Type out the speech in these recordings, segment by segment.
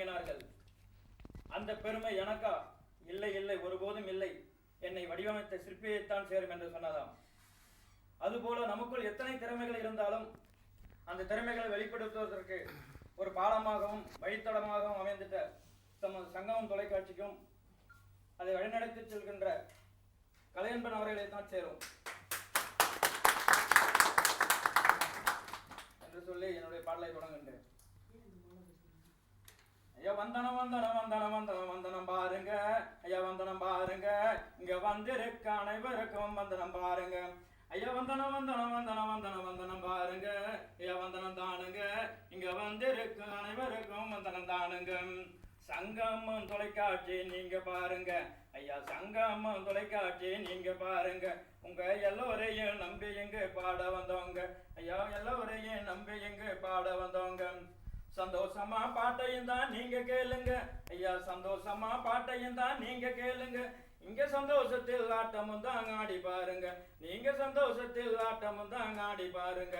வணங்கினார்கள். அந்த பெருமை எனக்கா? இல்லை இல்லை ஒருபோதும் இல்லை. என்னை வடிவமைத்த சிற்பியைத்தான் சேரும் என்று சொன்னதாம். அதுபோல நமக்குள் எத்தனை திறமைகள் இருந்தாலும் அந்த திறமைகளை வெளிப்படுத்துவதற்கு ஒரு பாலமாகவும் வழித்தடமாகவும் அமைந்துட்ட தமது சங்கமம் தொலைக்காட்சிக்கும் அதை வழிநடத்தி செல்கின்ற கலையன்பன் அவர்களை தான் சேரும். வந்தனம் வந்தனம் வந்தனம் வந்தனம் வந்தனம் பாருங்க. ஐயா வந்தனம் பாருங்க. இங்க வந்திருக்க அனைவருக்கும் வந்தனம் பாருங்க. ஐயா வந்தனம் வந்தனம் வந்தனம் வந்தனம் வந்தனம் பாருங்க. ஐயா வந்தனம் தானுங்க. இங்க வந்திருக்க அனைவருக்கும் வந்தனம் தானுங்க. சங்கமம் தொலைக்காட்சி நீங்க பாருங்க. ஐயா சங்கமம் தொலைக்காட்சி நீங்க பாருங்க. உங்க எல்லோரையும் நம்பி எங்க பாட வந்தவங்க ஐயா எல்லோரையும் நம்பி எங்க பாட வந்தவங்க சந்தோஷமா பாட்டையும் தான் நீங்க கேளுங்க. ஐயா சந்தோஷமா பாட்டையும் தான் நீங்க கேளுங்க. இங்க சந்தோஷத்தில் ஆட்டமும் தான் ஆடி பாருங்க. நீங்க சந்தோஷத்தில் ஆட்டமும் தான் ஆடி பாருங்க.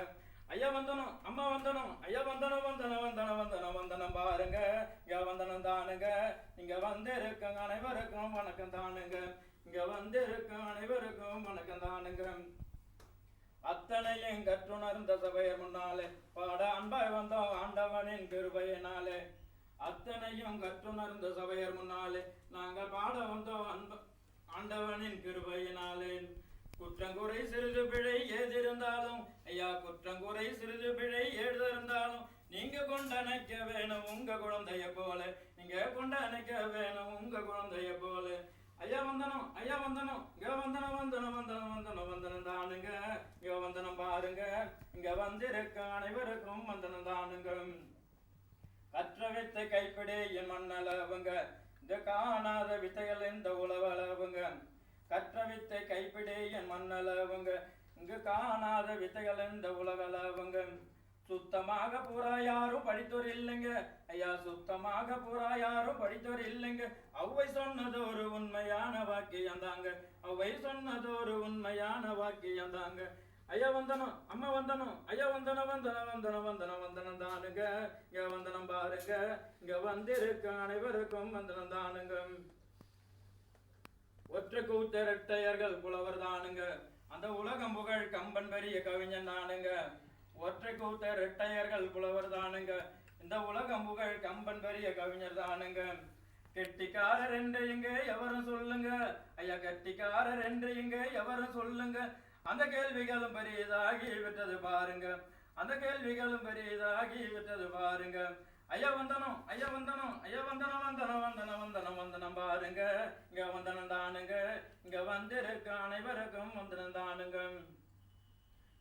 ஐயா வந்தனம் அம்மா வந்தனம். ஐயா வந்தனம் வந்தனம் வந்தனம் வந்தனம் வந்தனம் பாருங்க. இங்க வந்தனம் தானுங்க. இங்க வந்து அனைவருக்கும் வணக்கம் தானுங்க. இங்க வந்து இருக்க அனைவருக்கும் வணக்கம் தானுங்க. அத்தனையும் கற்றுணர்ந்த சபையர் முன்னாலே பாட அன்பாய் வந்தோம் ஆண்டவனின் கிருபையினாலே அத்தனையும் கற்றுணர்ந்த சபையர் முன்னாலே நாங்கள் பாட வந்தோம் அன்ப ஆண்டவனின் கிருபையினாலே குற்றங்குறை சிறிது பிழை ஏதிருந்தாலும் ஐயா குற்றங்குறை சிறிது பிழை ஏதிருந்தாலும் நீங்க கொண்டு அணைக்க வேணும் உங்க குழந்தைய போல. நீங்க கொண்டு அணைக்க வேணும் உங்க குழந்தைய போல. ஐயா வந்தனம் ஐயா வந்தனம் இங்க வந்தனம் வந்தனம் வந்தனம் வந்தனம் இங்க வந்திருக்க அனைவருக்கும் வந்தனம் தானுங்க கற்ற வித்தை கைப்பிடி என் மண்ணளவுங்க. இந்த காணாத வித்தைகள் இந்த உழவளவுங்க கற்ற வித்தை கைப்பிடி என் மண்ணளவுங்க. இங்கு காணாத வித்தைகள் இந்த உலகளவுங்க. சுத்தமாக பூரா யாரும் படித்தோர் இல்லைங்க. ஐயா சுத்தமாக பூரா யாரும் படித்தோர் இல்லைங்க. அவ்வை சொன்னது ஒரு உண்மையான வாக்கியம் தாங்க அவ்வை சொன்னது ஒரு உண்மையான வாக்கியம் தாங்க ஐயா வந்தனம் அம்மா வந்தனம் ஐயா வந்தனம் வந்தனம் வந்தனம் வந்தனம் வந்தனம் தானுங்க. இங்க வந்தனம் பாருங்க. இங்க வந்திருக்க அனைவருக்கும் வந்தனம் தானுங்க. ஒற்றை கூத்தரட்டையர்கள் புலவர் தானுங்க. அந்த உலகம் புகழ் கம்பன் பெரிய கவிஞன் தானுங்க. ஒற்றை கூத்த ரெட்டையர்கள் புலவர் தானுங்க. இந்த உலகம் புகழ் கம்பன் பெரிய கவிஞர் தானுங்க. கெட்டிக்காரர் என்று இங்க எவரும் சொல்லுங்க. ஐயா கெட்டிக்காரர் என்று இங்க எவரும் சொல்லுங்க. அந்த கேள்விகளும் பெரியதாகி விட்டது பாருங்க. அந்த கேள்விகளும் பெரியதாகி விட்டது பாருங்க. ஐயா வந்தனம் ஐயா வந்தனம் ஐயா வந்தனம் வந்தனம் வந்தனம் வந்தனம் வந்தனம் பாருங்க. இங்க வந்தனம் தானுங்க. இங்க வந்திருக்க அனைவருக்கும் வந்தனம் தானுங்க.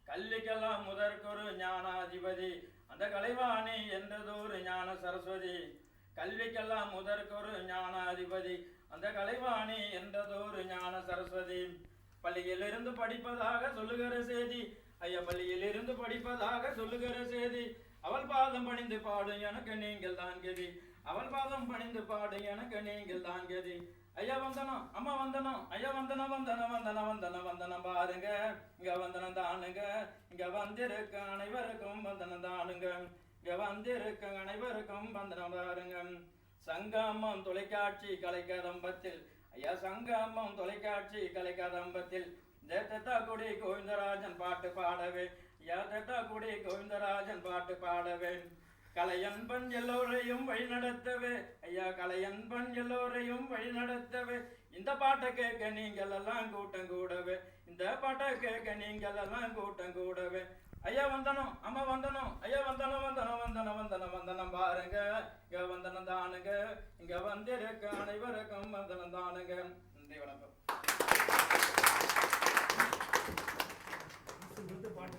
கல்விக்கெல்லாம் முதற்கொரு ஞானாதிபதி அந்த கலைவாணி என்றதொரு ஞான சரஸ்வதி. கல்விக்கெல்லாம் முதற்கொரு ஞானாதிபதி அந்த கலைவாணி என்றதொரு ஞான சரஸ்வதி. பள்ளியிலிருந்து படிப்பதாக சொல்லுகிற செய்தி ஐயா பள்ளியிலிருந்து படிப்பதாக சொல்லுகிற செய்தி அவள் பாதம் பணிந்து பாடும் எனக்கு நீங்கள் தான் கதி. அவள் பாதம் பணிந்து பாடும் எனக்கு நீங்கள் தான் கதி. ஐயா வந்தனம் அம்மா வந்தனம் ஐயா வந்தனம் வந்தனம் வந்தனம் வந்தனம் வந்தனம் பாருங்க. இங்க வந்தனம் தானுங்க. இங்க வந்திருக்க அனைவருக்கும் வந்தனம் தானுங்க. இங்க வந்திருக்க அனைவருக்கும் வந்தனம் பாருங்க. சங்கமம் தொலைக்காட்சி கலைக்கதம்பத்தில் ஐயா சங்கமம் தொலைக்காட்சி கலைக்கதம்பத்தில் குடி கோவிந்தராஜன் பாட்டு பாடவே ஐயா குடி கோவிந்தராஜன் பாட்டு பாடவே. கலையன்பன் எல்லோரையும் வழி நடத்தவே ஐயா கலையன்பன் எல்லோரையும் வழி நடத்தவே. இந்த பாட்டை கேட்க நீங்கள் எல்லாம் கூட்டம் கூடவே இந்த பாட்டை கேட்க நீங்கள் எல்லாம் கூட்டம் கூடவே. ஐயா வந்தனம் அம்மா வந்தனம் ஐயா வந்தனம் வந்தனம் வந்தனம் வந்தனம் வந்தனம் பாருங்க. இங்க வந்தனம் தானுங்க. இங்க வந்திருக்க அனைவருக்கும் வந்தனம் தானுங்க. நன்றி வணக்கம்.